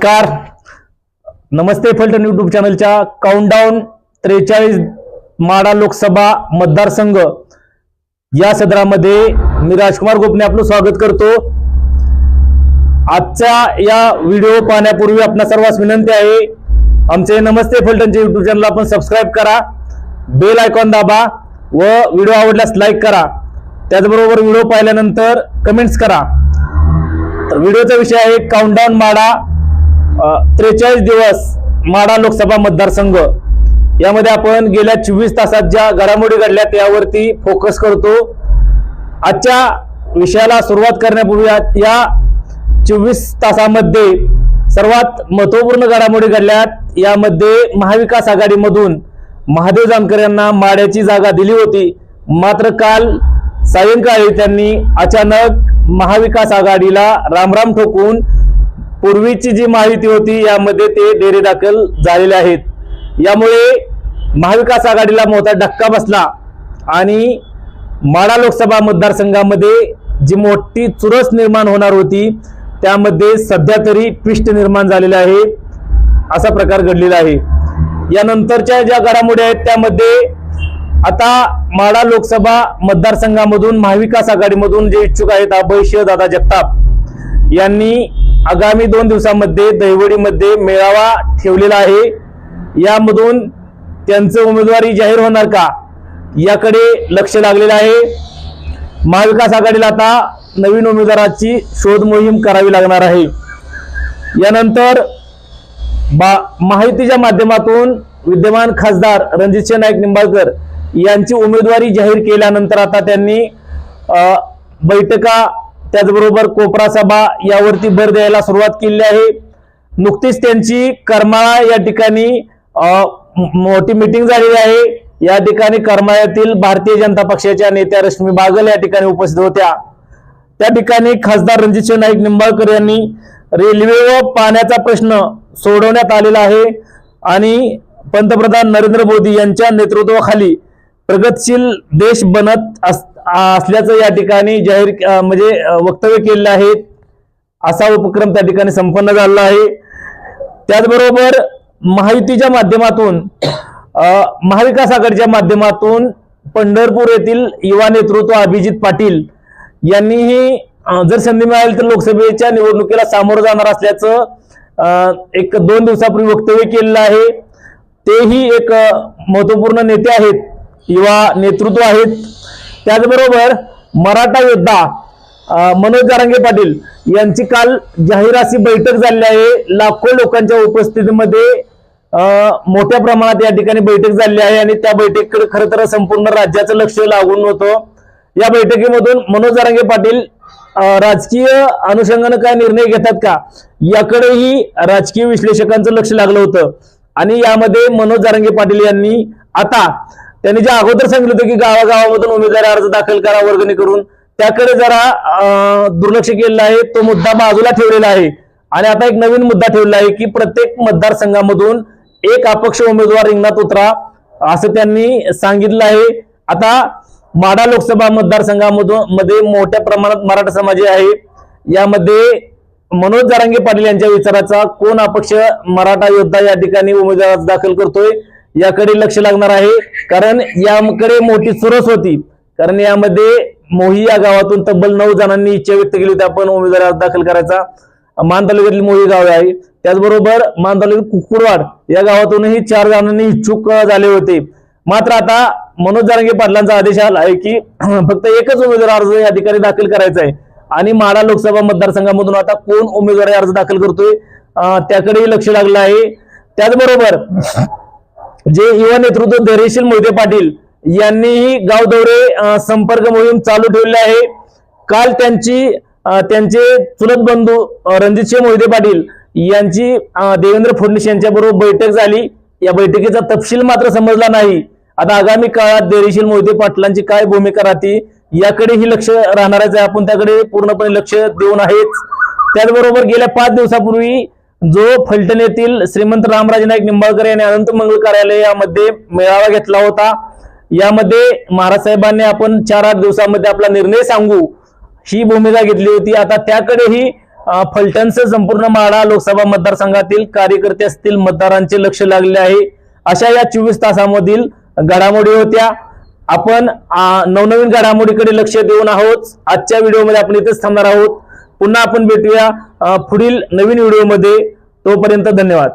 नमस्कार. नमस्ते फलटण युट्यूब चॅनलच्या काउंटडाऊन त्रेचाळीस माडा लोकसभा मतदारसंघ. या सदरामध्ये मी राजकुमार गोपने आपलं स्वागत करतो. आजचा या व्हिडिओ पाहण्यापूर्वी आपणा सर्वांस विनंती आहे आमचे नमस्ते फलटणचे युट्यूब चॅनल आपण सबस्क्राईब करा बेल आयकॉन दाबा व व्हिडिओ आवडल्यास लाईक करा. त्याचबरोबर व्हिडिओ पाहिल्यानंतर कमेंट्स करा. तर व्हिडिओचा विषय आहे काउंटडाऊन माडा त्रेचाळीस दिवस माडा लोकसभा मतदारसंघ. यामध्ये आपण गेल्या चोवीस तासात ज्या घडामोडी घडल्या त्यावरती फोकस करतो. आजच्या विषयाला सुरुवात करण्यापूर्वी या चोवीस तासामध्ये सर्वात महत्त्वपूर्ण घडामोडी घडल्यात यामध्ये महाविकास आघाडीमधून महादेव जानकर यांना माड्याची जागा दिली होती. मात्र काल सायंकाळी त्यांनी अचानक महाविकास आघाडीला रामराम ठोकून पूर्वीची जी माहिती होती यामध्ये ते डेरे दाखल झालेले आहेत. यामुळे महाविकास आघाडीला मोठा धक्का बसला आणि माडा लोकसभा मतदारसंघामध्ये जी मोठी चुरस निर्माण होणार होती त्यामध्ये सध्या तरी ट्विस्ट निर्माण झालेलं आहे. असा प्रकार घडलेला आहे. यानंतरच्या ज्या घडामोडी आहेत त्यामध्ये आता माडा लोकसभा मतदारसंघामधून महाविकास आघाडीमधून जे इच्छुक आहेत अभय दादा जगताप यांनी आगामी दोन दिवसामध्ये दहिवडीमध्ये मेळावा ठेवलेला आहे. यामधून त्यांचं उमेदवारी जाहीर होणार का? याकडे लक्ष लागलेलं आहे. महाविकास आघाडीला आता नवीन उमेदवाराची शोध मोहीम करावी लागणार आहे. यानंतर बा माहितीच्या माध्यमातून विद्यमान खासदार रणजितसिंह नाईक निंबाळकर यांची उमेदवारी जाहीर केल्यानंतर आता त्यांनी बैठका त्याचबरोबर कोपरा सभा यावरती भर द्यायला सुरुवात केली आहे. नुकतीच त्यांची करमाळा या ठिकाणी मोठी मिटिंग झालेली आहे. या ठिकाणी करमाळ्यातील भारतीय जनता पक्षाच्या नेत्या रश्मी बागल या ठिकाणी उपस्थित होत्या. त्या ठिकाणी खासदार रणजित नाईक निंबाळकर यांनी रेल्वे व पाण्याचा प्रश्न सोडवण्यात आलेला आहे आणि पंतप्रधान नरेंद्र मोदी यांच्या नेतृत्वाखाली प्रगतशील देश बनत अस- असल्याचं या ठिकाणी जाहीर म्हणजे वक्तव्य केलेलं आहे. असा उपक्रम त्या ठिकाणी संपन्न झालेला आहे. त्याचबरोबर महायुतीच्या माध्यमातून महाविकास आघाडीच्या माध्यमातून पंढरपूर येथील युवा नेतृत्व अभिजित पाटील यांनीही जर संधी मिळाली तर लोकसभेच्या निवडणुकीला सामोरं जाणार असल्याचं एक दोन दिवसापूर्वी वक्तव्य केलेलं आहे. तेही एक महत्त्वपूर्ण नेते आहेत युवा नेतृत्व आहेत. त्याचबरोबर मराठा योद्धा मनोज जारांगे पाटील यांची काल जाहीर अशी बैठक झाली आहे. लाखो लोकांच्या उपस्थितीमध्ये मोठ्या प्रमाणात या ठिकाणी बैठक झाली आहे आणि त्या बैठकीकडे खरं तर संपूर्ण राज्याचं लक्ष लागून होतं. या बैठकीमधून मनोज जारांगे पाटील राजकीय अनुषंगानं काय निर्णय घेतात का? याकडेही राजकीय विश्लेषकांचं लक्ष लागलं होतं. आणि यामध्ये मनोज जारंगे पाटील यांनी आता त्यांनी जे अगोदर सांगितलं होतं की गावागावामधून उमेदवारी अर्ज दाखल करा वर्गणी करून त्याकडे जरा दुर्लक्ष केलेलं आहे. तो मुद्दा बाजूला ठेवलेला आहे. आणि आता एक नवीन मुद्दा ठेवलेला आहे की प्रत्येक मतदारसंघामधून एक अपक्ष उमेदवार रिंगणात उतरा असं त्यांनी सांगितलं आहे. आता माडा लोकसभा मतदारसंघामधून मध्ये मोठ्या प्रमाणात मराठा समाज आहे. यामध्ये मनोज जारांगे पाटील यांच्या विचाराचा कोण अपक्ष मराठा योद्धा या ठिकाणी उमेदवार दाखल करतोय? याकडे लक्ष लागणार आहे. कारण याकडे मोठी चुरस होती. कारण यामध्ये मोही या गावातून तब्बल नऊ जणांनी इच्छा व्यक्त केली होती. आपण उमेदवार अर्ज दाखल करायचा. मान तालुक्यातील मोही गाव आहे. त्याचबरोबर मान तालुक्यात कुकुरवाड या गावातूनही चार जणांनी इच्छुक झाले होते. मात्र आता मनोज जारंगे पाटलांचा आदेश आला आहे की फक्त एकच उमेदवार अर्ज या ठिकाणी दाखल करायचा आहे. आणि माडा लोकसभा मतदारसंघामधून आता कोण उमेदवारी अर्ज दाखल करतोय त्याकडेही लक्ष लागलं आहे. त्याचबरोबर जे युवा नेतृत्व धैर्यशील मोहिते पाटील यांनीही गाव दौरे संपर्क मोहीम चालू ठेवली आहे. काल त्यांची त्यांचे चुलत बंधू रणजितसिंह मोहिते पाटील यांची देवेंद्र फडणवीस यांच्याबरोबर बैठक झाली. या बैठकीचा तपशील मात्र समजला नाही. आता आगामी काळात धैर्यशील मोहिते पाटलांची काय भूमिका राहते याकडेही लक्ष राहणारच आहे. आपण त्याकडे पूर्णपणे लक्ष देऊन आहेच. त्याचबरोबर गेल्या पाच दिवसापूर्वी जो फलटण येथील श्रीमंत रामराजे नाईक निंबाळकर यांनी अनंत मंगल कार्यालय यामध्ये मेळावा घेतला होता. यामध्ये महाराज साहेबांनी आपण चार आठ दिवसामध्ये आपला निर्णय सांगू ही भूमिका घेतली होती. आता त्याकडेही फलटणचं संपूर्ण माढा लोकसभा मतदारसंघातील कार्यकर्ते असतील मतदारांचे लक्ष लागले आहे. अशा या चोवीस तासामधील घडामोडी होत्या. आपण नवनवीन घडामोडीकडे लक्ष देऊन आहोत. आजच्या व्हिडिओमध्ये आपण इथेच थांबणार आहोत. पुन्हा आपण भेटूया पुढील नवीन व्हिडिओमध्ये. तोपर्यंत धन्यवाद.